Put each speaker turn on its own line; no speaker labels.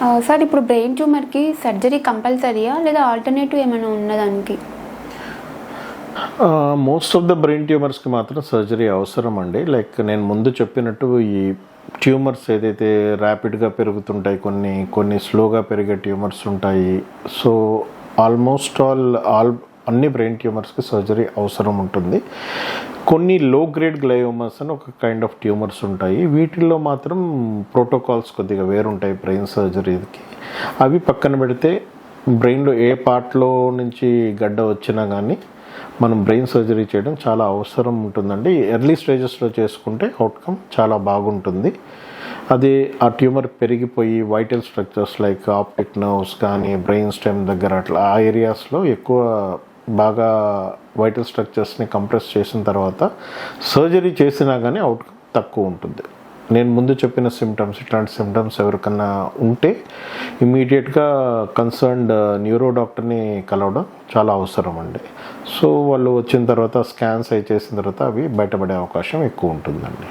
Sir ఇప్పుడు brain ట్యూమర్కి surgery కంపల్సరీయా లేదా alternative ఏమైనా ఉన్నదానికి
మోస్ట్ ఆఫ్ ద బ్రెయిన్ ట్యూమర్స్కి మాత్రం సర్జరీ అవసరం అండి లైక్ నేను ముందు చెప్పినట్టు ఈ ట్యూమర్స్ ఏదైతే ర్యాపిడ్గా పెరుగుతుంటాయి కొన్ని కొన్ని స్లోగా పెరిగే ట్యూమర్స్ ఉంటాయి. సో ఆల్మోస్ట్ ఆల్ ఆల్ అన్ని బ్రెయిన్ ట్యూమర్స్కి సర్జరీ అవసరం ఉంటుంది. కొన్ని లో గ్రేడ్ గ్లయోమర్స్ అని ఒక కైండ్ ఆఫ్ ట్యూమర్స్ ఉంటాయి. వీటిల్లో మాత్రం ప్రోటోకాల్స్ కొద్దిగా వేరుంటాయి బ్రెయిన్ సర్జరీకి అవి పక్కన పెడితే బ్రెయిన్లో ఏ పార్ట్లో నుంచి గడ్డ వచ్చినా కానీ మనం బ్రెయిన్ సర్జరీ చేయడం చాలా అవసరం ఉంటుందండి. ఎర్లీ స్టేజెస్లో చేసుకుంటే అవుట్కమ్ చాలా బాగుంటుంది. అది ఆ ట్యూమర్ పెరిగిపోయి vital structures like optic nerves కానీ బ్రెయిన్ స్టెమ్ దగ్గర అట్లా ఆ ఏరియాస్లో ఎక్కువ బాగా వైటల్ స్ట్రక్చర్స్ని కంప్రెస్ చేసిన తర్వాత సర్జరీ చేసినా కానీ అవుట్కమ్ తక్కువ ఉంటుంది. నేను ముందు చెప్పిన సిమ్టమ్స్ ఇట్లాంటి సిమ్టమ్స్ ఎవరికన్నా ఉంటే ఇమీడియట్గా కన్సర్న్డ్ న్యూరో డాక్టర్ని కలవడం చాలా అవసరం అండి. సో వాళ్ళు వచ్చిన తర్వాత స్కాన్స్ అయి చేసిన తర్వాత అవి బయటపడే అవకాశం ఎక్కువ ఉంటుందండి.